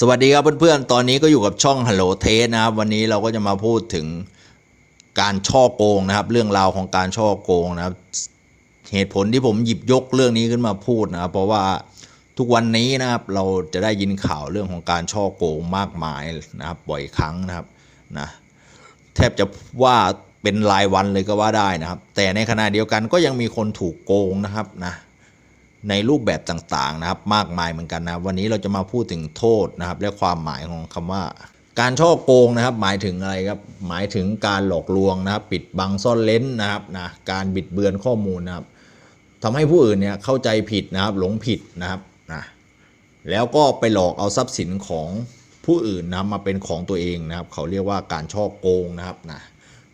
สวัสดีครับเพื่อนๆ ตอนนี้ก็อยู่กับช่อง Hello t a s t นะครับ วันนี้เราก็จะมาพูดถึงการช่อโกงนะครับ เรื่องราวของการช่อโกงนะครับ เหตุผลที่ผมหยิบยกเรื่องนี้ขึ้นมาพูดนะครับ เพราะว่าทุกวันนี้นะครับเราจะได้ยินข่าวเรื่องของการช่อโกงมากมายนะครับ บ่อยครั้งนะครับนะแทบจะว่าเป็นรายวันเลยก็ว่าได้นะครับ แต่ในขณะเดียวกันก็ยังมีคนถูกโกงนะครับนะ ในรูปแบบต่างๆนะครับ มากมายเหมือนกันนะวันนี้เราจะมาพูดถึงโทษนะครับ และความหมายของคำว่า การช่อโกงนะครับ หมายถึงอะไรครับหมายถึงการหลอกลวงนะครับ ปิดบังซ่อนเล้นนะครับนะการบิดเบือนข้อมูลนะครับทำให้ผู้อื่นเนี่ยเข้าใจผิดนะครับ หลงผิดนะครับนะแล้วก็ไปหลอกเอาทรัพย์สินของผู้อื่นนะมาเป็นของตัวเองนะครับ เขาเรียกว่าการช่อโกงนะครับนะ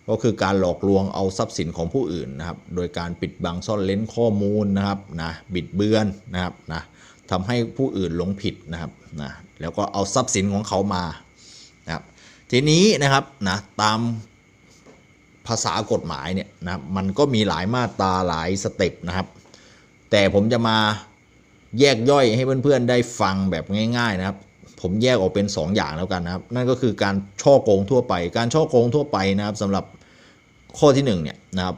ก็คือการหลอกลวงเอาทรัพย์สินของผู้อื่นนะครับ โดยการปิดบังซ่อนเล้นข้อมูลนะครับนะบิดเบือนนะครับนะทำให้ผู้อื่นหลงผิดนะครับนะแล้วก็เอาทรัพย์สินของเขามานะครับทีนี้นะครับนะตามภาษากฎหมายเนี่ยนะมันก็มีหลายมาตราหลายสเต็ปนะครับ แต่ผมจะมาแยกย่อยให้เพื่อนๆได้ฟังแบบง่าย ๆนะครับ ผมแยกออกเป็น 2 อย่างแล้วกันนะครับ นั่นก็คือการช่อโกงทั่วไป การช่อโกงทั่วไปนะครับสำหรับข้อที่1เนี่ยนะครับ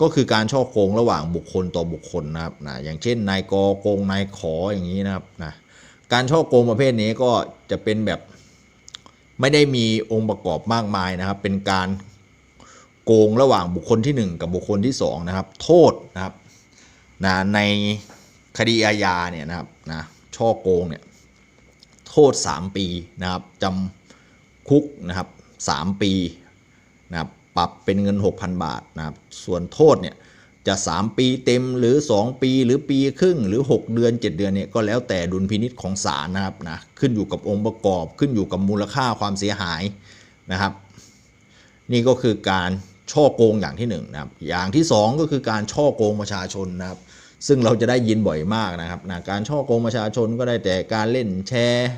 ก็คือการช่อโกงระหว่างบุคคลต่อบุคคลนะครับนะอย่างเช่นนายกโกงนายขออย่างนี้นะครับนะการช่อโกงประเภทนี้ก็จะเป็นแบบไม่ได้มีองค์ประกอบมากมายนะครับ เป็นการโกงระหว่างบุคคลที่ 1 กับบุคคลที่2นะครับ โทษนะครับนะในคดีอาญาเนี่ยนะครับนะช่อโกงเนี่ย โทษ 3 ปีนะครับจำคุกนะครับ3ปีนะครับปรับเป็นเงิน 6,000 บาทนะครับส่วนโทษเนี่ยจะ 3 ปีเต็มหรือ 2 ปีหรือปีครึ่ง หรือ 6 เดือน 7 เดือนเนี่ยก็แล้วแต่ดุลพินิษของศาลนะครับนะขึ้นอยู่กับองค์ประกอบขึ้นอยู่กับมูลค่าความเสียหายนะครับ นี่ก็คือการช่อโกงอย่างที่1นงนะครับอย่างที่ 2 ก็คือการช่อโกงประชาชนนะครับ ซึ่งเราจะได้ยินบ่อยมากนะครับนะการช่อโกงประชาชนก็ได้แต่การเล่นแชร์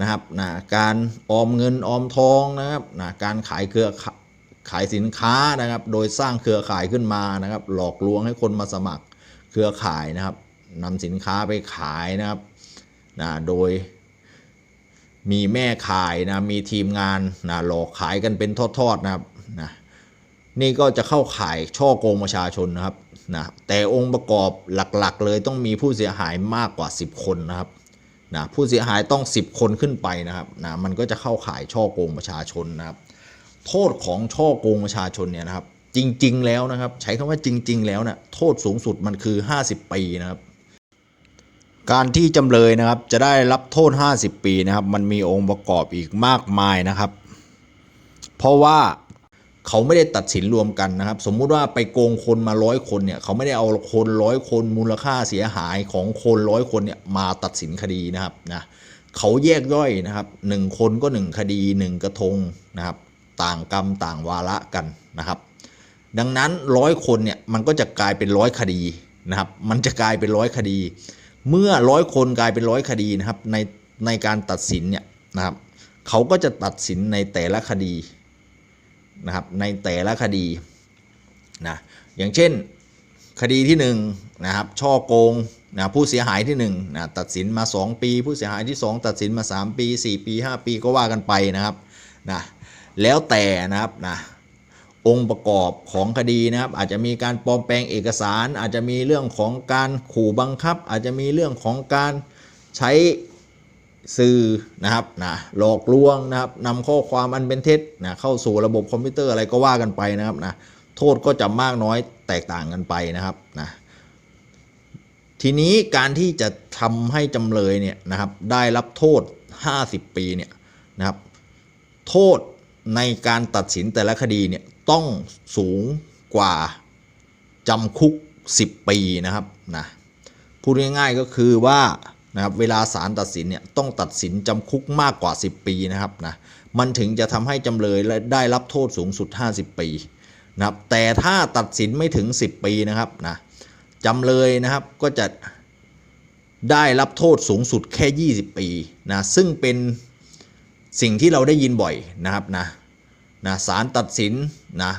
นะครับนะการออมเงินออมทองนะครับนะการขายเครือขาขายสินค้านะครับ โดยสร้างเครือข่ายขึ้นมานะครับ หลอกลวงให้คนมาสมัครเครือข่ายนะครับนำสินค้าไปขายนะครับนะโดยมีแม่ขายนะมีทีมงานนะหลอกขายกันเป็นทอดๆนะครับนะนี่ก็จะเข้าข่ายช่อโกงประชาชนนะครับนะแต่องค์ประกอบหลักๆ เลยต้องมีผู้เสียหายมากกว่า 10 คนนะครับ นะผู้เสียหายต้อง 10 คนขึ้นไปนะครับนะมันก็จะเข้าข่ายช่อโกงประชาชนนะครับโทษของช่อโกงประชาชนเนี่ยนะครับจริง ๆ แล้วนะครับ ใช้คำว่าจริง ๆ แล้วนะโทษสูงสุดมันคือ 50 ปีนะครับ การที่จำเลยนะครับจะได้รับโทษ 50 ปีนะครับ มันมีองค์ประกอบอีกมากมายนะครับ เพราะว่า เขาไม่ได้ตัดสินรวมกันนะครับ สมมุติว่าไปโกงคนมาร้อยคนเนี่ยเขาไม่ได้เอาคนร้อยคนมูลค่าเสียหายของคนร้อยคนเนี่ยมาตัดสินคดีนะครับนะเขาแยกย่อยนะครับหนึ่งคนก็หนึ่งคดีหนึ่งกระทงนะครับต่างกรรมต่างวาระกันนะครับ ดังนั้นร้อยคนเนี่ยมันก็จะกลายเป็นร้อยคดีนะครับ มันจะกลายเป็นร้อยคดี เมื่อร้อยคนกลายเป็นร้อยคดีนะครับในในการตัดสินเนี่ยนะครับเขาก็จะตัดสินในแต่ละคดี นะครับในแต่ละคดีนะอย่างเช่นคดีที่1นงนะครับช่อโกงนะผู้เสียหายที่1นะตัดสินมา 2 ปี ผู้เสียหายที่ 2 ตัดสินมา 3 ปี 4 ปี 5 ปีก็ว่ากันไปนะครับนะแล้วแต่นะครับนะองค์ประกอบของคดีนะครับ อาจจะมีการปลอมแปลงเอกสาร อาจจะมีเรื่องของการขู่บังคับ อาจจะมีเรื่องของการใช้ สื่อนะครับนะหลอกลวงนะครับนำข้อความอันเป็นเท็จนะเข้าสู่ระบบคอมพิวเตอร์อะไรก็ว่ากันไปนะครับนะโทษก็จะมากน้อยแตกต่างกันไปนะครับนะทีนี้การที่จะทำให้จำเลยเนี่ยนะครับได้รับโทษ 50 ปีเนี่ยนะครับโทษในการตัดสินแต่ละคดีเนี่ยต้องสูงกว่าจำคุก 10 ปีนะครับนะพูดง่ายๆก็คือว่า นะครับเวลาศาลตัดสินเนี่ยต้องตัดสินจำคุกมากกว่า 10 ปีนะครับนะมันถึงจะทำให้จำเลยได้รับโทษสูงสุด 50 ปีนะครับแต่ถ้าตัดสินไม่ถึง 10 ปีนะครับนะจำเลยนะครับก็จะได้รับโทษสูงสุดแค่ 20 ปีนะซึ่งเป็นสิ่งที่เราได้ยินบ่อยนะครับนะนะศาลตัดสินนะ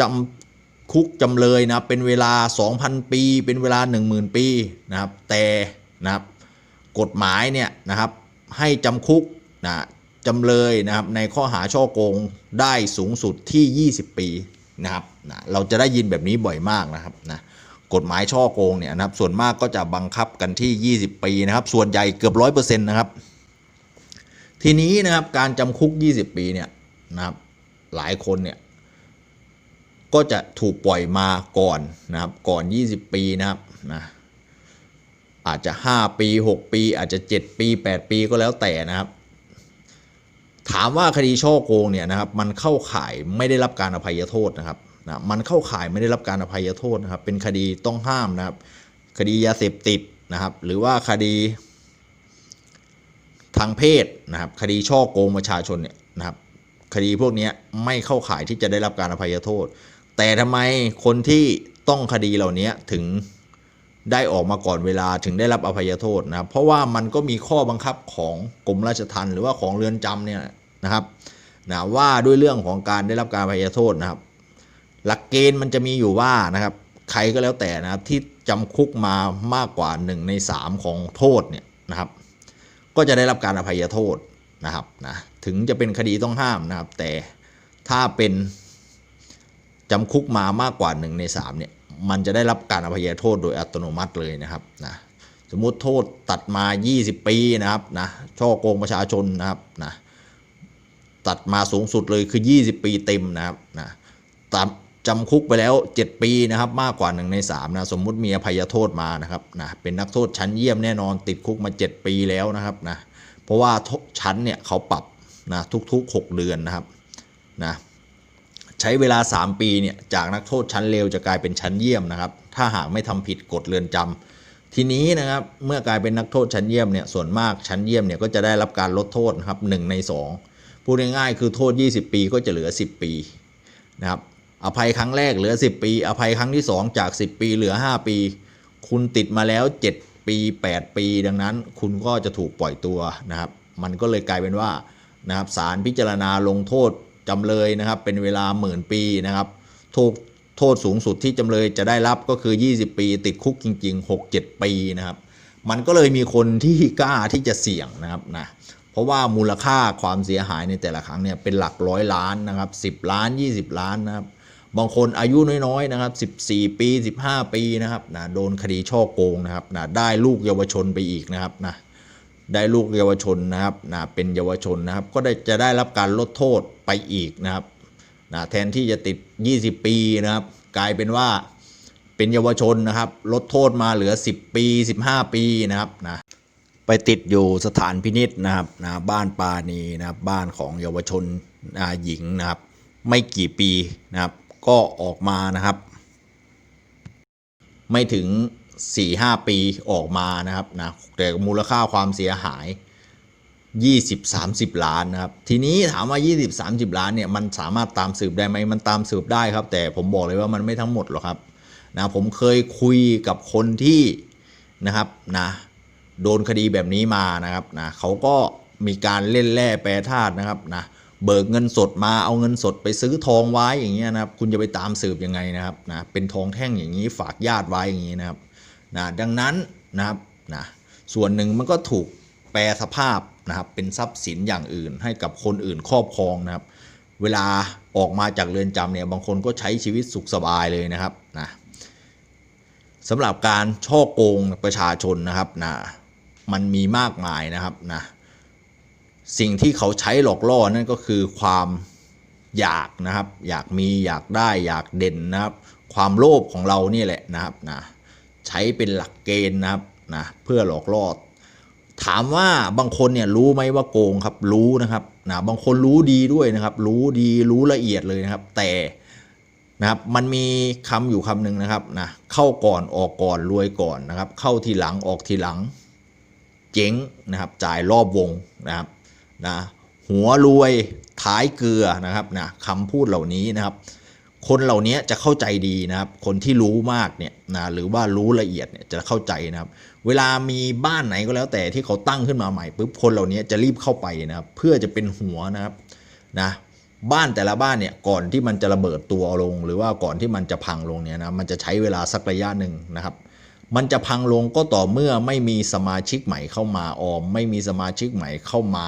จำคุกจำเลยนะเป็นเวลา 2,000 ปี เป็นเวลา 10,000 ปีนะครับแต่ นะครับกฎหมายเนี่ยนะครับให้จำคุกนะจำเลยนะครับในข้อหาช่อโกงได้สูงสุดที่ 20 ปีนะครับนะเราจะได้ยินแบบนี้บ่อยมากนะครับนะกฎหมายช่อโกงเนี่ยนะครับส่วนมากก็จะบังคับกันที่ 20 ปีนะครับ ส่วนใหญ่เกือบร้อยเปอร์เซ็นต์นะครับ ทีนี้นะครับการจำคุก 20 ปีเนี่ยนะครับหลายคนเนี่ยก็จะถูกปล่อยมาก่อนนะครับก่อน 20 ปีนะครับนะ อาจจะ 5 ปี 6 ปี อาจจะ 7 ปี 8 ปีก็แล้วแต่นะครับ ถามว่าคดีช่อโกงเนี่ยนะครับ มันเข้าข่ายไม่ได้รับการอภัยโทษนะครับนะมันเข้าข่ายไม่ได้รับการอภัยโทษนะครับ เป็นคดีต้องห้ามนะครับ คดียาเสพติดนะครับ หรือว่าคดีทางเพศนะครับ คดีช่อโกงประชาชนเนี่ยนะครับ คดีพวกนี้ไม่เข้าข่ายที่จะได้รับการอภัยโทษ แต่ทำไมคนที่ต้องคดีเหล่านี้ถึง ได้ออกมาก่อนเวลาถึงได้รับอภัยโทษนะครับเพราะว่ามันก็มีข้อบังคับของกรมราชทัณฑ์หรือว่าของเรือนจำเนี่ยนะครับนะว่าด้วยเรื่องของการได้รับการอภัยโทษนะครับ หลักเกณฑ์มันจะมีอยู่ว่านะครับใครก็แล้วแต่นะครับที่จำคุกมามากกว่า 1 ใน 3 ของโทษเนี่ยนะครับ ก็จะได้รับการอภัยโทษนะครับนะถึงจะเป็นคดีต้องห้ามนะครับ แต่ถ้าเป็นจำคุกมามากกว่า 1 ใน3เนี่ย มันจะได้รับการอภัยโทษโดยอัตโนมัติเลยนะครับนะสมมุติโทษตัดมา 20 ปีนะครับนะช่อโกงประชาชนนะครับนะตัดมาสูงสุดเลยคือ 20 ปีเต็มนะครับนะตัดจำคุกไปแล้ว 7 ปีนะครับมากกว่า 1 ใน3นะสมมุติมีอภัยโทษมานะครับนะเป็นนักโทษชั้นเยี่ยมแน่นอนติดคุกมา 7 ปีแล้วนะครับนะเพราะว่าชั้นเนี่ยเขาปรับนะทุกๆ 6 เดือนนะครับนะ ใช้เวลา 3 ปีเนี่ยจากนักโทษชั้นเลวจะกลายเป็นชั้นเยี่ยมนะครับ ถ้าหากไม่ทำผิดกฎเรือนจำทีนี้นะครับเมื่อกลายเป็นนักโทษชั้นเยี่ยมเนี่ยส่วนมากชั้นเยี่ยมเนี่ยก็จะได้รับการลดโทษนะครับ1ใน 2 พูดง่ายๆคือโทษ 20 ปีก็จะเหลือ 10 ปีนะครับอภัยครั้งแรกเหลือ 10 ปี อภัยครั้งที่ 2 จาก 10 ปีเหลือ 5 ปี คุณติดมาแล้ว 7 ปี 8 ปี ดังนั้น คุณก็จะถูกปล่อยตัวนะครับ มันก็เลยกลายเป็นว่านะครับศาลพิจารณาลงโทษ จำเลยนะครับเป็นเวลาหมื่นปีนะครับโทษโทษสูงสุดที่จำเลยจะได้รับก็คือ 20 ปี ติดคุกจริง ๆ 6-7 ปีนะครับ มันก็เลยมีคนที่กล้าที่จะเสี่ยงนะครับนะเพราะว่ามูลค่าความเสียหายในแต่ละครั้งเนี่ยเป็นหลักร้อยล้านนะครับ 10 ล้าน 20 ล้านนะครับบางคนอายุน้อยๆนะครับ 14 ปี 15 ปีนะครับนะโดนคดีช่อโกงนะครับนะได้ลูกเยาวชนไปอีกนะครับนะได้ลูกเยาวชนนะครับนะเป็นเยาวชนนะครับ ก็ได้จะได้รับการลดโทษ ไปอีกนะครับนะแทนที่จะติด 20 ปีนะครับ กลายเป็นว่าเป็นเยาวชนนะครับ ลดโทษมาเหลือ 10 ปี 15 ปีนะครับนะไปติดอยู่สถานพินิษนะครับนะบ้านปานีนะครับบ้านของเยาวชนนะหญิงนะครับ ไม่กี่ปีนะครับ ก็ออกมานะครับ ไม่ถึง 4-5 ปีออกมานะครับนะแต่มูลค่าความเสียหาย 20-30 ล้านนะครับทีนี้ถามว่า 20-30 ล้านเนี่ยมันสามารถตามสืบได้ไหมมันตามสืบได้ครับ แต่ผมบอกเลยว่ามันไม่ทั้งหมดหรอกครับนะผมเคยคุยกับคนที่นะครับนะโดนคดีแบบนี้มานะครับนะเขาก็มีการเล่นแร่แปรธาตุนะครับนะเบิกเงินสดมาเอาเงินสดไปซื้อทองไว้อย่างเงี้ยนะครับ คุณจะไปตามสืบยังไงนะครับนะเป็นทองแท่งอย่างนี้ฝากญาติไว้อย่างนี้นะครับนะดังนั้นนะครับนะส่วนหนึ่งมันก็ถูกแปรสภาพ นะครับเป็นทรัพย์สินอย่างอื่น ให้กับคนอื่นครอบครองนะครับ เวลาออกมาจากเรือนจำเนี่ยบางคนก็ใช้ชีวิตสุขสบายเลยนะครับนะสำหรับการช่อโกงประชาชนนะครับนะมันมีมากมายนะครับนะสิ่งที่เขาใช้หลอกล่อนั่นก็คือความอยากนะครับ อยากมีอยากได้อยากเด่นนะครับ ความโลภของเรานี่แหละนะครับนะใช้เป็นหลักเกณฑ์นะครับนะเพื่อหลอกล่อ ถามว่าบางคนเนี่ยรู้ไหมว่าโกงครับรู้นะครับนะบางคนรู้ดีด้วยนะครับ รู้ดีรู้ละเอียดเลยนะครับ แต่นะครับมันมีคำอยู่คำหนึ่งนะครับนะเข้าก่อนออกก่อนรวยก่อนนะครับ เข้าทีหลังออกทีหลัง เจ๊งนะครับ จ่ายรอบวงนะครับนะหัวรวยท้ายเกลือนะครับนะคำพูดเหล่านี้นะครับ คนเหล่านี้จะเข้าใจดีนะครับ คนที่รู้มากเนี่ยนะหรือว่ารู้ละเอียดเนี่ยจะเข้าใจนะครับ เวลามีบ้านไหนก็แล้วแต่ที่เขาตั้งขึ้นมาใหม่ปุ๊บคนเหล่านี้จะรีบเข้าไปนะครับ เพื่อจะเป็นหัวนะครับนะบ้านแต่ละบ้านเนี่ยก่อนที่มันจะระเบิดตัวลง หรือว่าก่อนที่มันจะพังลงเนี่ยนะมันจะใช้เวลาสักระยะหนึ่งนะครับ มันจะพังลงก็ต่อเมื่อไม่มีสมาชิกใหม่เข้ามาออม ไม่มีสมาชิกใหม่เข้ามา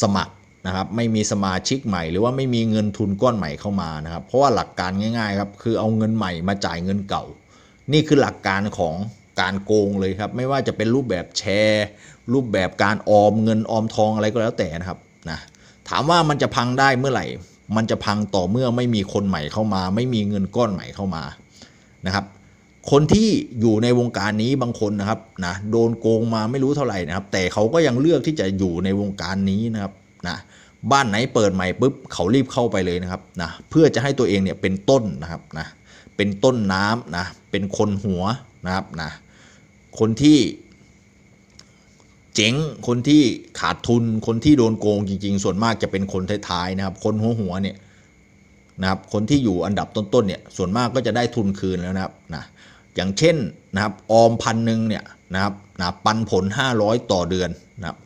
สมัคร นะครับไม่มีสมาชิกใหม่ หรือว่าไม่มีเงินทุนก้อนใหม่เข้ามานะครับ เพราะว่าหลักการง่ายๆครับคือเอาเงินใหม่มาจ่ายเงินเก่า นี่คือหลักการของการโกงเลยครับ ไม่ว่าจะเป็นรูปแบบแชร์ รูปแบบการออมเงินออมทองอะไรก็แล้วแต่นะครับนะถามว่ามันจะพังได้เมื่อไหร่ มันจะพังต่อเมื่อไม่มีคนใหม่เข้ามา ไม่มีเงินก้อนใหม่เข้ามานะครับ คนที่อยู่ในวงการนี้บางคนนะครับนะโดนโกงมาไม่รู้เท่าไหร่นะครับ แต่เขาก็ยังเลือกที่จะอยู่ในวงการนี้นะครับ นะบ้านไหนเปิดใหม่ปุ๊บเขารีบเข้าไปเลยนะครับนะเพื่อจะให้ตัวเองเนี่ยเป็นต้นนะครับนะเป็นต้นน้ำนะเป็นคนหัวนะครับนะคนที่เจ๋งคนที่ขาดทุนคนที่โดนโกงจริง ๆ ส่วนมากจะเป็นคนท้ายๆนะครับ คนหัวหัวเนี่ยนะครับคนที่อยู่อันดับต้นๆเนี่ยส่วนมากก็จะได้ทุนคืนแล้วนะครับนะอย่างเช่นนะครับออมพันหนึ่งเนี่ยนะครับนะปันผล 500 ต่อเดือนนะครับ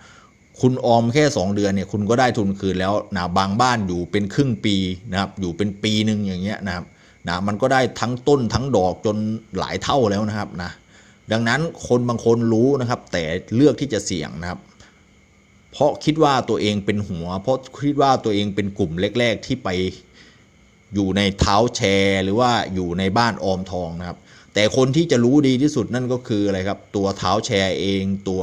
คุณออมแค่ 2 เดือนเนี่ยคุณก็ได้ทุนคืนแล้วนะบางบ้านอยู่เป็นครึ่งปีนะครับอยู่เป็นปีหนึ่งอย่างเงี้ยนะครับนะมันก็ได้ทั้งต้นทั้งดอกจนหลายเท่าแล้วนะครับนะดังนั้นคนบางคนรู้นะครับ แต่เลือกที่จะเสี่ยงนะครับ เพราะคิดว่าตัวเองเป็นหัว เพราะคิดว่าตัวเองเป็นกลุ่มแรก ๆ ที่ไปอยู่ในเท้าแชร์ หรือว่าอยู่ในบ้านออมทองนะครับ แต่คนที่จะรู้ดีที่สุดนั่นก็คืออะไรครับ ตัวเท้าแชร์เองตัว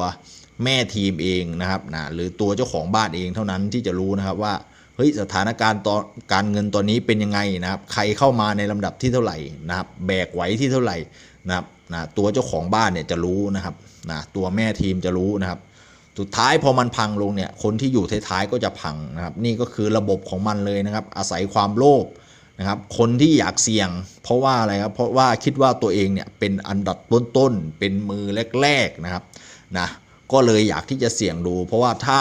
แม่ทีมเองนะครับนะหรือตัวเจ้าของบ้านเองเท่านั้นที่จะรู้นะครับว่าเฮ้ยสถานการณ์ตอนการเงินตอนนี้เป็นยังไงนะครับ ใครเข้ามาในลำดับที่เท่าไหร่นะครับ แบกไหวที่เท่าไหร่นะครับนะตัวเจ้าของบ้านเนี่ยจะรู้นะครับนะตัวแม่ทีมจะรู้นะครับ สุดท้ายพอมันพังลงเนี่ยคนที่อยู่ท้ายๆก็จะพังนะครับ นี่ก็คือระบบของมันเลยนะครับ อาศัยความโลภนะครับคนที่อยากเสี่ยง เพราะว่าอะไรครับเพราะว่าคิดว่าตัวเองเนี่ยเป็นอันดับต้นๆเป็นมือแรกๆนะครับนะ ก็เลยอยากที่จะเสี่ยงดู เพราะว่าถ้า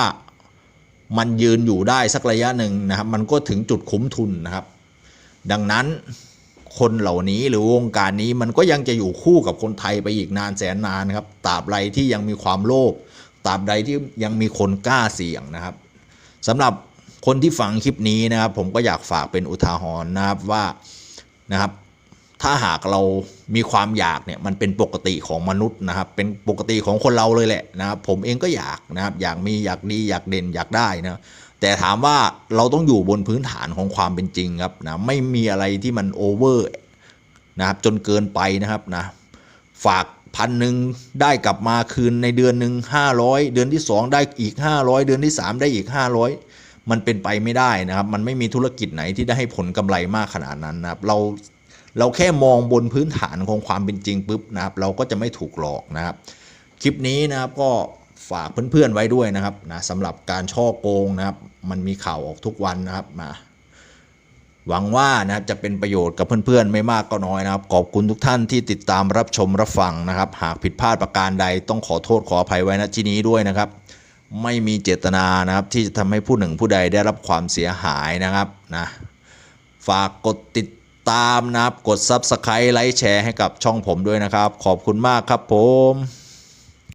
มันยืนอยู่ได้สักระยะหนึ่งนะครับ มันก็ถึงจุดคุ้มทุนนะครับ ดังนั้นคนเหล่านี้หรือวงการนี้มันก็ยังจะอยู่คู่กับคนไทยไปอีกนานแสนนานครับตราบใดที่ยังมีความโลภตราบใดที่ยังมีคนกล้าเสี่ยงนะครับสำหรับคนที่ฟังคลิปนี้นะครับ ผมก็อยากฝากเป็นอุทาหรณ์นะครับว่านะครับ ถ้าหากเรามีความอยากเนี่ยมันเป็นปกติของมนุษย์นะครับ เป็นปกติของคนเราเลยแหละนะครับ ผมเองก็อยากนะครับ อยากมีอยากดีอยากเด่นอยากได้นะแต่ถามว่าเราต้องอยู่บนพื้นฐานของความเป็นจริงครับนะไม่มีอะไรที่มันโอเวอร์นะครับจนเกินไปนะครับนะฝากพันหนึ่งได้กลับมาคืนในเดือนหนึ่งห้าร้อยเดือนที่สองได้อีกห้าร้อยเดือนที่สามได้อีกห้าร้อยมันเป็นไปไม่ได้นะครับ มันไม่มีธุรกิจไหนที่ได้ให้ผลกำไรมากขนาดนั้นนะครับ เรา เราแค่มองบนพื้นฐานของความเป็นจริงปุ๊บนะครับ เราก็จะไม่ถูกหลอกนะครับ คลิปนี้นะครับก็ฝากเพื่อนๆไว้ด้วยนะครับนะสำหรับการช่อโกงนะครับ มันมีข่าวออกทุกวันนะครับมาหวังว่านะครับจะเป็นประโยชน์กับเพื่อนๆ ไม่มากก็น้อยนะครับ ขอบคุณทุกท่านที่ติดตามรับชมรับฟังนะครับ หากผิดพลาดประการใดต้องขอโทษขออภัยไว้ณที่นี้ด้วยนะครับ ไม่มีเจตนานะครับที่จะทำให้ผู้หนึ่งผู้ใดได้รับความเสียหายนะครับนะฝากกดติด ตามนะครับ กด Subscribe ไลค์แชร์ให้กับช่องผมด้วยนะครับ ขอบคุณมากครับผม